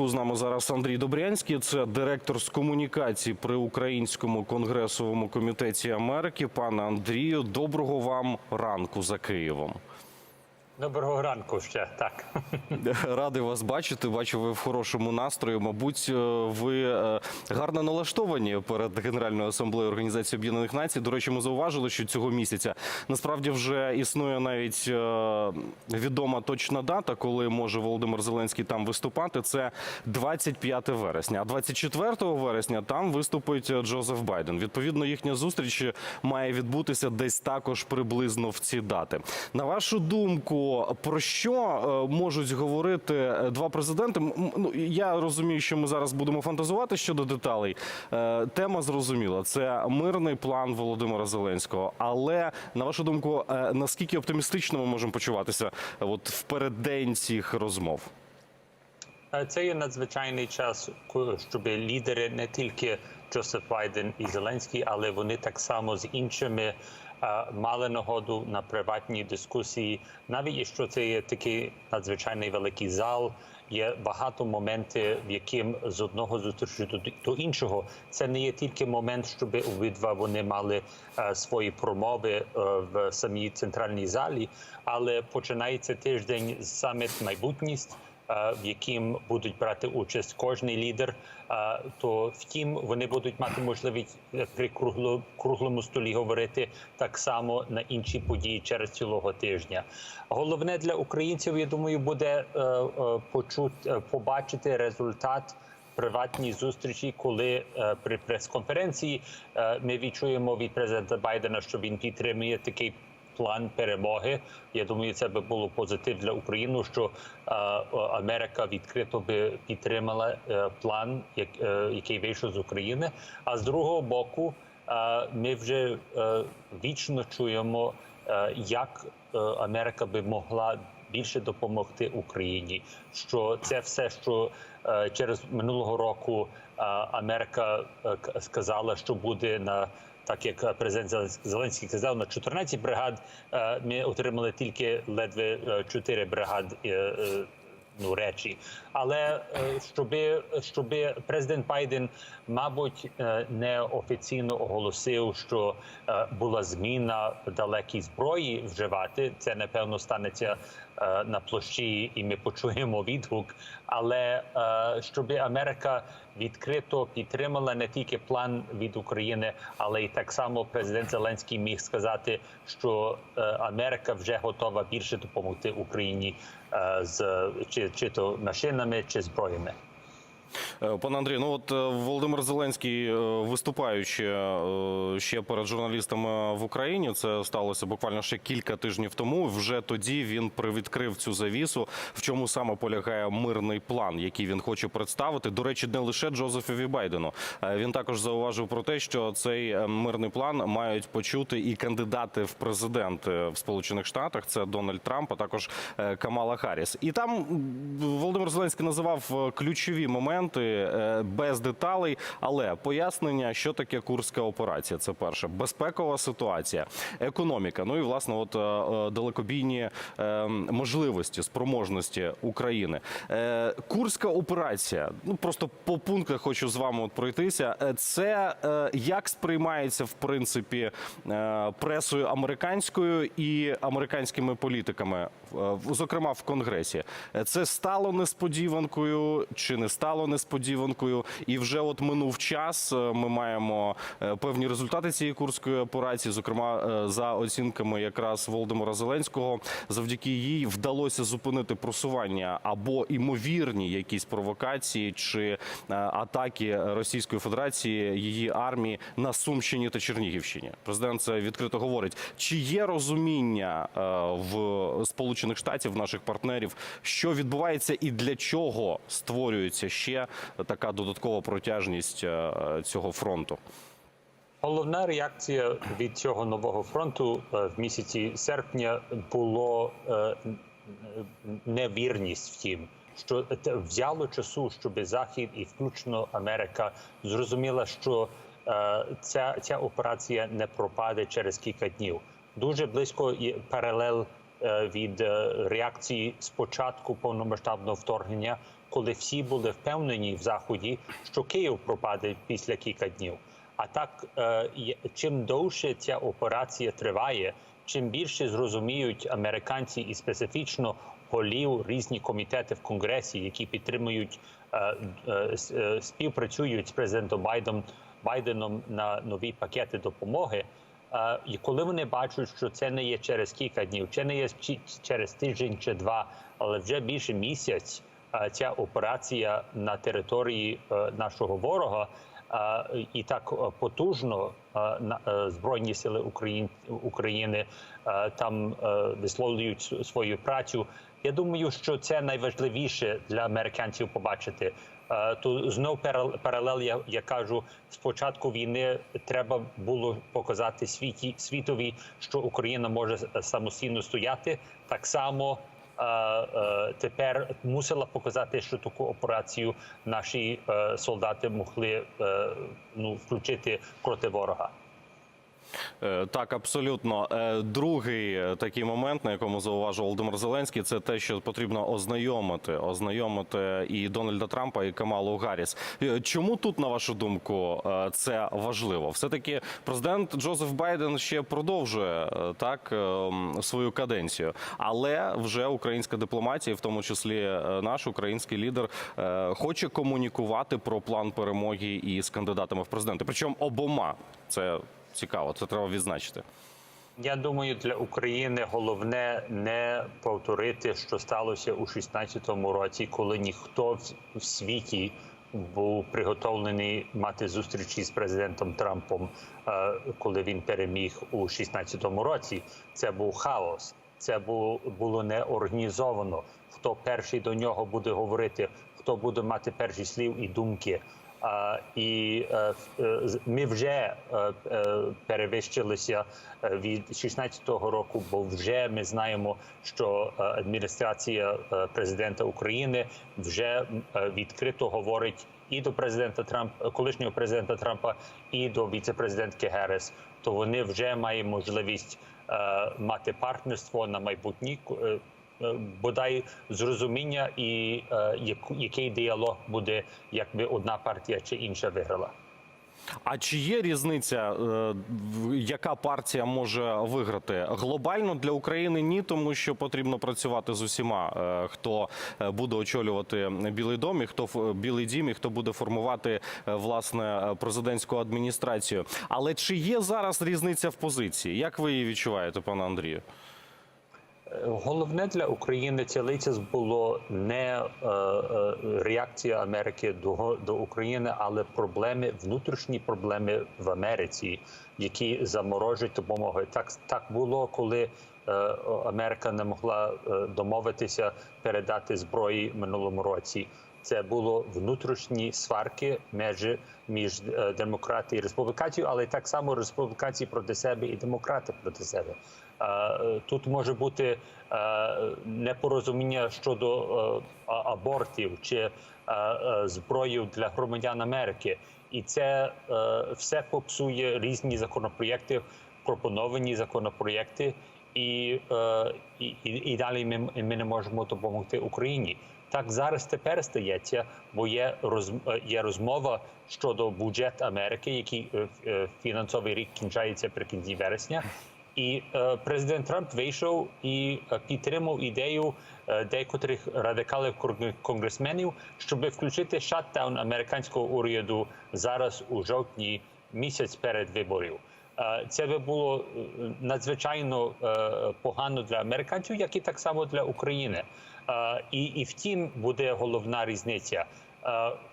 зв'язку з нами зараз Андрій Добрянський. Це директор з комунікації при Українському конгресовому комітеті Америки. Пане Андрію, доброго вам ранку за Києвом. Доброго ранку ще так. Радий вас бачити. Бачу, ви в хорошому настрої. Мабуть, е, ви е, гарно налаштовані перед Генеральною асамблеєю Організації Об'єднаних Націй. До речі, ми зауважили, що цього місяця насправді вже існує навіть е, відома точна дата, коли може Володимир Зеленський там виступати. Це 25 вересня. А 24 вересня там виступить Джозеф Байден. Відповідно, їхня зустріч має відбутися десь також приблизно в ці дати. На вашу думку, про що е, можуть говорити два президенти? Ну я розумію, що ми зараз будемо фантазувати щодо деталей. Е, Тема зрозуміла. Це мирний план Володимира Зеленського. Але на вашу думку, е, наскільки оптимістично ми можемо почуватися е, от в переддень цих розмов? Е, Це є надзвичайний час, щоб лідери не тільки Джозеф Байден і Зеленський, але вони так само з іншими е, мали нагоду на приватні дискусії. Навіть якщо це є такий надзвичайний великий зал, є багато моментів, в яким з одного зустрічі до, до іншого це не є тільки момент, щоб обидва вони мали е, свої промови е, в самій центральній залі, але починається тиждень з саміт майбутність. Е, В яким будуть брати участь кожний лідер, е, то втім вони будуть мати можливість при кругло- круглому столі говорити так само на інші події через цілого тижня. Головне для українців, я думаю, буде е, почути побачити результат приватній зустрічі, коли е, при прес-конференції е, ми відчуємо від президента Байдена, що він підтримує такий план перемоги. Я думаю, це би було позитив для України, що е, Америка відкрито би підтримала е, план, е, який вийшов з України. А з другого боку, ми вже вічно чуємо, як Америка би могла більше допомогти Україні. Що це все, що е, через минулого року е, Америка е, сказала, що буде на так як президент Зеленс- Зеленський казав, на 14 бригад е, ми отримали тільки ледве 4 бригад е, е, ну, речі. Але е, щоби, щоби президент Байден, мабуть, е, не офіційно оголосив, що е, була зміна далекій зброї вживати. Це напевно станеться е, на площі, і ми почуємо відгук. Але е, щоби Америка відкрито підтримала не тільки план від України, але й так само президент Зеленський міг сказати, що е, Америка вже готова більше допомогти Україні е, з чи, чи то машинами, чи зброями. Е, Пане Андрію, ну от е, Володимир Зеленський, е, виступаючи ще перед журналістами в Україні, це сталося буквально ще кілька тижнів тому. Вже тоді він привідкрив цю завісу, в чому саме полягає мирний план, який він хоче представити. До речі, не лише Джозефові Байдену. Він також зауважив про те, що цей мирний план мають почути і кандидати в президенти в Сполучених Штатах. Це Дональд Трамп, а також Камала Харріс. І там Володимир Зеленський називав ключові моменти е, без деталей, але пояснення, що таке курська операція. Це перше безпекова ситуація, економіка. Ну і власне, от е, е, далекобійні можливості, спроможності України. Курська операція. Ну просто по пунктах хочу з вами от пройтися. Це як сприймається в принципі пресою американською і американськими політиками, зокрема в конгресі. Е, Це стало несподіванкою чи не стало несподіванкою? І вже от минув час. е, Ми маємо е, певні результати цієї курської операції. Зокрема, е, за оцінками якраз Володимира Зеленського, завдяки їй вдалося зупинити просування або імовірні якісь провокації чи е, атаки Російської Федерації її армії на Сумщині та Чернігівщині. Президент це відкрито говорить. Чи є розуміння е, в Сполучених Штатів, наших партнерів, що відбувається і для чого створюється ще така додаткова протяжність е, цього фронту? Головна реакція від цього нового фронту е, в місяці серпня було е, невірність в тім, що взяло часу, щоб Захід і включно Америка зрозуміла, що ця, ця операція не пропаде через кілька днів. Дуже близько є паралел е, від е, реакції спочатку повномасштабного вторгнення, коли всі були впевнені в заході, що Київ пропаде після кілька днів. А так, е, чим довше ця операція триває, чим більше зрозуміють американці і специфічно голів різні комітети в конгресі, які підтримують е, е, е, співпрацюють з президентом Байденом Байденом на нові пакети допомоги. І коли вони бачать, що це не є через кілька днів, чи не є через тиждень чи два, але вже більше місяць ця операція на території е, нашого ворога і так потужно е, збройні сили Україн- України там е, висловлюють свою працю. Я думаю, що це найважливіше для американців побачити. Е, То знов парал- паралель, я, я кажу, з початку війни треба було показати світі світові, що Україна може самостійно стояти. Так само е, е, тепер мусила показати, що таку операцію наші солдати могли ну включити проти ворога. Е, Так, абсолютно. Е, Другий е, такий момент, на якому зауважив Володимир Зеленський, це те, що потрібно ознайомити, ознайомити і Дональда Трампа, і Камалу Гарріс. Чому тут, на вашу думку, це важливо? Все таки президент Джозеф Байден ще продовжує так свою каденцію, але вже українська дипломатія, в тому числі наш український лідер, хоче комунікувати про план перемоги із кандидатами в президенти. Причому обома це. Цікаво, це треба відзначити. Я думаю, для України головне не повторити, що сталося у 16-му році, коли ніхто в- світі був приготовлений мати зустрічі з президентом Трампом, е, коли він переміг у 16-му році. Це був хаос. Це було, було не організовано. Хто перший до нього буде говорити, хто буде мати перші слів і думки. І е, е, ми вже е, перевищилися від 16-го року, бо вже ми знаємо, що адміністрація президента України вже відкрито говорить і до президента Трампа, колишнього президента Трампа, і до віцепрезидентки Герес. То вони вже мають можливість мати партнерство на майбутнє. Е, бодай зрозуміння і е, який діалог буде, якби одна партія чи інша виграла. А чи є різниця, е, яка партія може виграти глобально для України? Ні, тому що потрібно працювати з усіма, хто буде очолювати Білий дом, і хто Білий дім, і хто буде формувати власне президентську адміністрацію. Але чи є зараз різниця в позиції? Як ви її відчуваєте, пане Андрію? Головне для України цілиця було не е, е, реакція Америки до, до України, але проблеми, внутрішні проблеми в Америці, які заморожують допомогу. Так так було, коли е, Америка не могла домовитися передати зброї минулому році. Це було внутрішні сварки між між демократи і республіканців, але так само республіканці проти себе і демократи проти себе. Е, Тут може бути е, непорозуміння щодо е, абортів чи зброї для громадян Америки, і це все попсує різні законопроєкти, пропоновані законопроєкти, і, і, і, далі ми, ми не можемо допомогти Україні. Так зараз тепер стається, бо є роз є розмова щодо бюджет Америки, який фінансовий рік кінчається при кінці вересня. І е, президент Трамп вийшов і е, підтримав ідею е, декотрих радикалів конгресменів, щоб включити шатдаун американського уряду зараз у жовтні місяць перед виборів. Це би було надзвичайно погано для американців, як і так само для України. І, і втім буде головна різниця.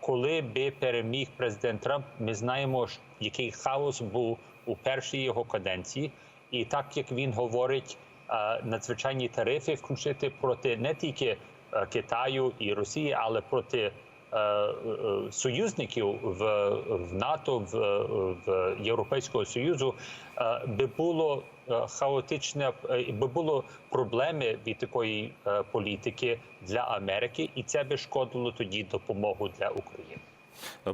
Коли би переміг президент Трамп, ми знаємо, який хаос був у першій його каденції, і так як він говорить, е, надзвичайні тарифи включити проти не тільки е, Китаю і Росії, але проти е, союзників в, в НАТО, в, в Європейського Союзу, би було хаотичне, би було проблеми від такої політики для Америки, і це би шкодило тоді допомогу для України.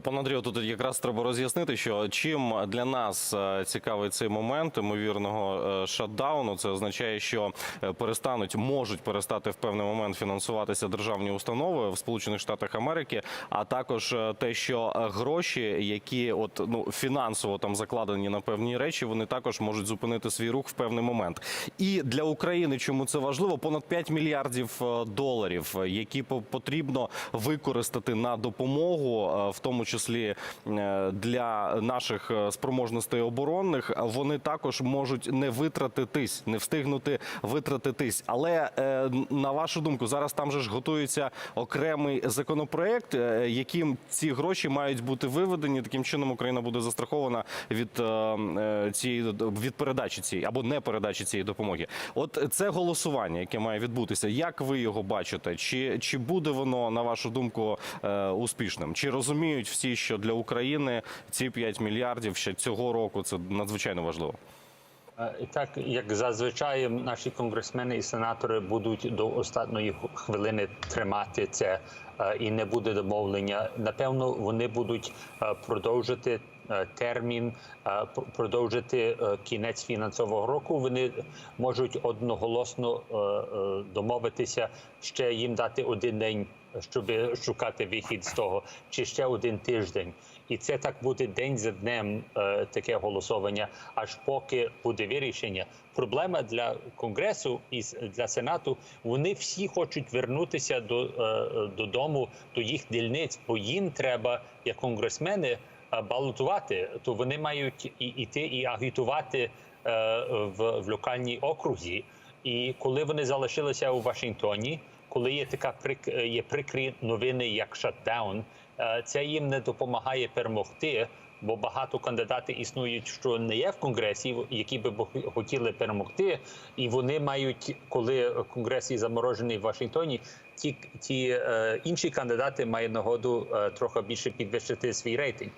Пане Андрію, тут якраз треба роз'яснити, що чим для нас е, цікавий цей момент ймовірного е, шатдауну, це означає, що е, перестануть, можуть перестати в певний момент фінансуватися державні установи в Сполучених Штатах Америки, а також е, те, що е, гроші, які от ну фінансово там закладені на певні речі, вони також можуть зупинити свій рух в певний момент. І для України, чому це важливо, понад 5 мільярдів е, доларів, е, які по- потрібно використати на допомогу, е, в тому числі е, для наших е, спроможностей оборонних, вони також можуть не витратитись, не встигнути витратитись. Але е, на вашу думку, зараз там же ж готується окремий законопроект, яким ці гроші мають бути виведені. Таким чином Україна буде застрахована від цієї від передачі цієї або не передачі цієї допомоги. От це голосування, яке має відбутися. Як ви його бачите? Чи, чи буде воно на вашу думку успішним? Чи розуміють всі, що для України ці 5 мільярдів ще цього року це надзвичайно важливо? Е, Так як зазвичай наші конгресмени і сенатори будуть до останньої хвилини тримати це е, і не буде домовлення. Напевно, вони будуть е, продовжити термін, е, продовжити е, кінець фінансового року. Вони можуть одноголосно е, е, домовитися ще їм дати один день, щоб шукати вихід з того, чи ще один тиждень. І це так буде день за днем е, таке голосування, аж поки буде вирішення. Проблема для конгресу і для сенату. Вони всі хочуть вернутися до е, е, додому, до їх дільниць, бо їм треба, як конгресмени, е, балотувати. То вони мають і іти і агітувати е, в, в локальній окрузі. І коли вони залишилися у Вашингтоні, коли є така прик, е, є прикрі новини, як шатдаун, е, це їм не допомагає перемогти, бо багато кандидатів існують, що не є в конгресі, які би хотіли перемогти, і вони мають, коли конгрес заморожений в Вашингтоні, ті, ті е, інші кандидати мають нагоду е, трохи більше підвищити свій рейтинг.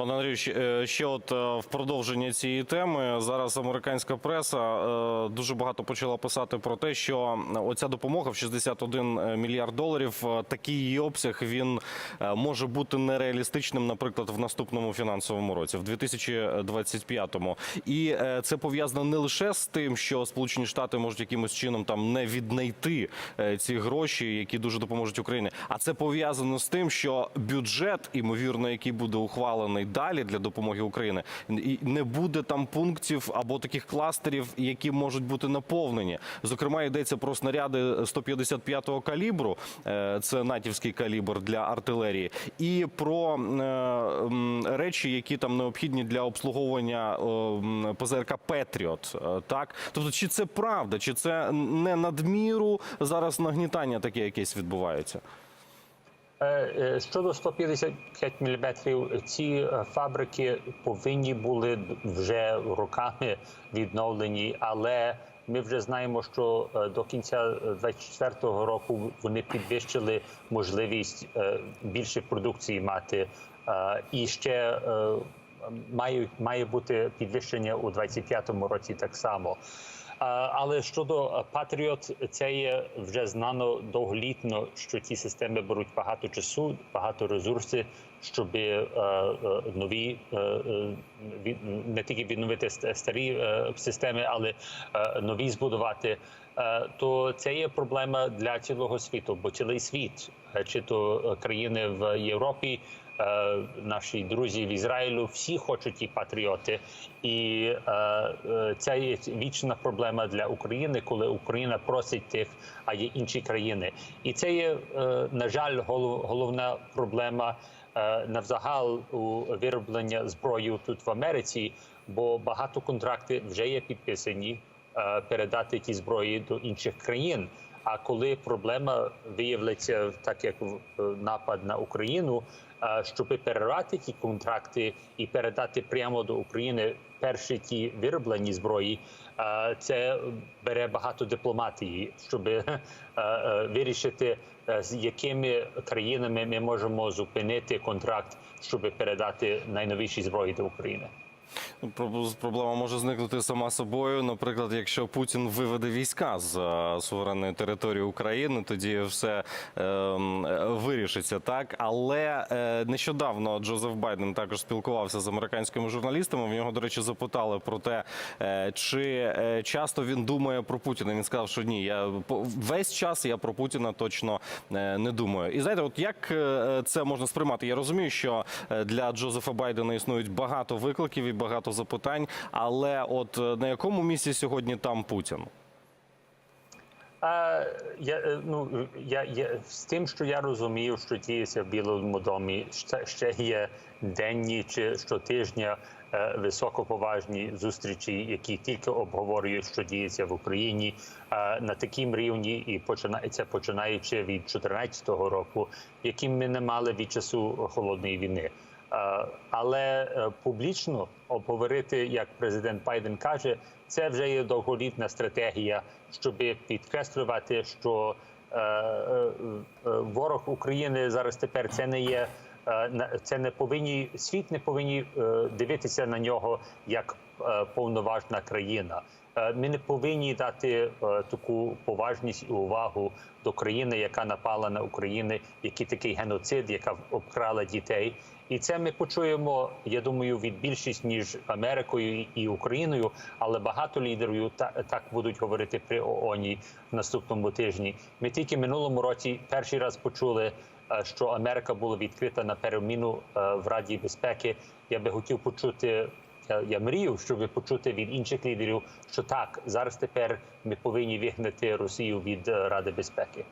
Пане Андрію, ще- е, от е, в продовження цієї теми зараз американська преса е, дуже багато почала писати про те, що оця допомога в 61 мільярд доларів, такий її обсяг він може бути нереалістичним, наприклад, в наступному фінансовому році, в 2025-му. І це пов'язано не лише з тим, що Сполучені Штати можуть якимось чином там не віднайти ці гроші, які дуже допоможуть Україні, а це пов'язано з тим, що бюджет, імовірно, який буде ухвалений далі для допомоги Україні, і не буде там пунктів або таких кластерів, які можуть бути наповнені. Зокрема, йдеться про снаряди 155-го калібру, е, це натівський калібр для артилерії, і про е, речі, які там необхідні для обслуговування е, ПЗРК Петріот. Так, тобто, чи це правда, чи це не надміру зараз нагнітання таке якесь відбувається? Е, е, Щодо 155 мм, ці е, фабрики повинні були вже роками відновлені, але ми вже знаємо, що до кінця 2024 року вони підвищили можливість більше продукції мати. І ще мають має бути підвищення у 2025 році так само. Але щодо Патріот, це є вже знано довголітно, що ці системи беруть багато часу, багато ресурсів, щоб е, е, нові е, е, не тільки відновити старі е, системи, але е, нові збудувати. Е, То це є проблема для цілого світу, бо цілий світ, е, чи то е, країни в Європі, е, наші друзі в Ізраїлю, всі хочуть ті патріоти, і е, е, це є вічна проблема для України, коли Україна просить тих, а є інші країни. І це є, е, на жаль, голов- головна проблема е, навзагал у вироблення зброї тут в Америці, бо багато контрактів вже є підписані е, передати ті зброї до інших країн. А коли проблема виявиться так, як е, напад на Україну, щоб перервати ті контракти і передати прямо до України перші ті вироблені зброї, це бере багато дипломатії, щоб е, е, вирішити, е, з якими країнами ми можемо зупинити контракт, щоб передати найновіші зброї до України. Ну, Проблема може зникнути сама собою. Наприклад, якщо Путін виведе війська з е, суверенної території України, тоді все е, залишиться, так але е, нещодавно Джозеф Байден також спілкувався з американськими журналістами. В нього, до речі, запитали про те, е, чи е, часто він думає про Путіна. Він сказав, що ні, я весь час я про Путіна точно е, не думаю. І знаєте, от як це можна сприймати? Я розумію, що для Джозефа Байдена існують багато викликів і багато запитань. Але от е, на якому місці сьогодні там Путін? А, я, е, ну, я, я, з тим, що я розумію, що діється в Білому домі, ще, ще є денні чи щотижня е, високоповажні зустрічі, які тільки обговорюють, що діється в Україні е, на такому рівні, і починається починаючи від 2014 року, яким ми не мали від часу холодної війни. Е, Але е, публічно обговорити, як президент Байден каже, це вже є довголітна стратегія, щоб підкреслювати, що е, ворог України зараз тепер це не є. Це не повинні світ не повинні дивитися на нього як повноважна країна. Е, Ми не повинні дати е, таку поважність і увагу до країни, яка напала на Україну, який такий геноцид, яка обкрала дітей. І це ми почуємо, я думаю, від більшість ніж Америкою і Україною, але багато лідерів та, так будуть говорити при ООН в наступному тижні. Ми тільки минулому році перший раз почули, е, що Америка була відкрита на переміну в Раді безпеки. Я би хотів почути. Я, мрію, щоб почути від інших лідерів, що так зараз тепер ми повинні вигнати Росію від е, Ради безпеки.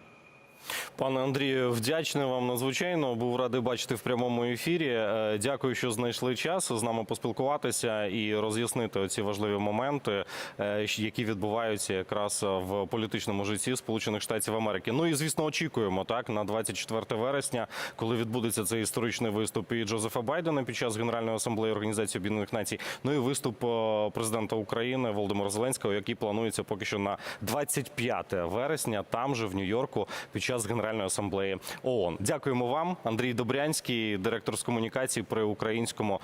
Пане Андрію, вдячний вам надзвичайно. Був радий бачити в прямому ефірі. Е, Дякую, що знайшли час з нами поспілкуватися і роз'яснити ці важливі моменти, е, які відбуваються якраз в політичному житті Сполучених Штатів Америки. Ну і звісно, очікуємо так на 24 вересня, коли відбудеться цей історичний виступ і Джозефа Байдена під час Генеральної асамблеї Організації Об'єднаних Націй. Ну і виступ е, президента України Володимира Зеленського, який планується поки що на 25 вересня, там же в Нью-Йорку, під час Генеральної асамблеї ООН. Дякуємо вам, Андрій Добрянський, директор з комунікації при українському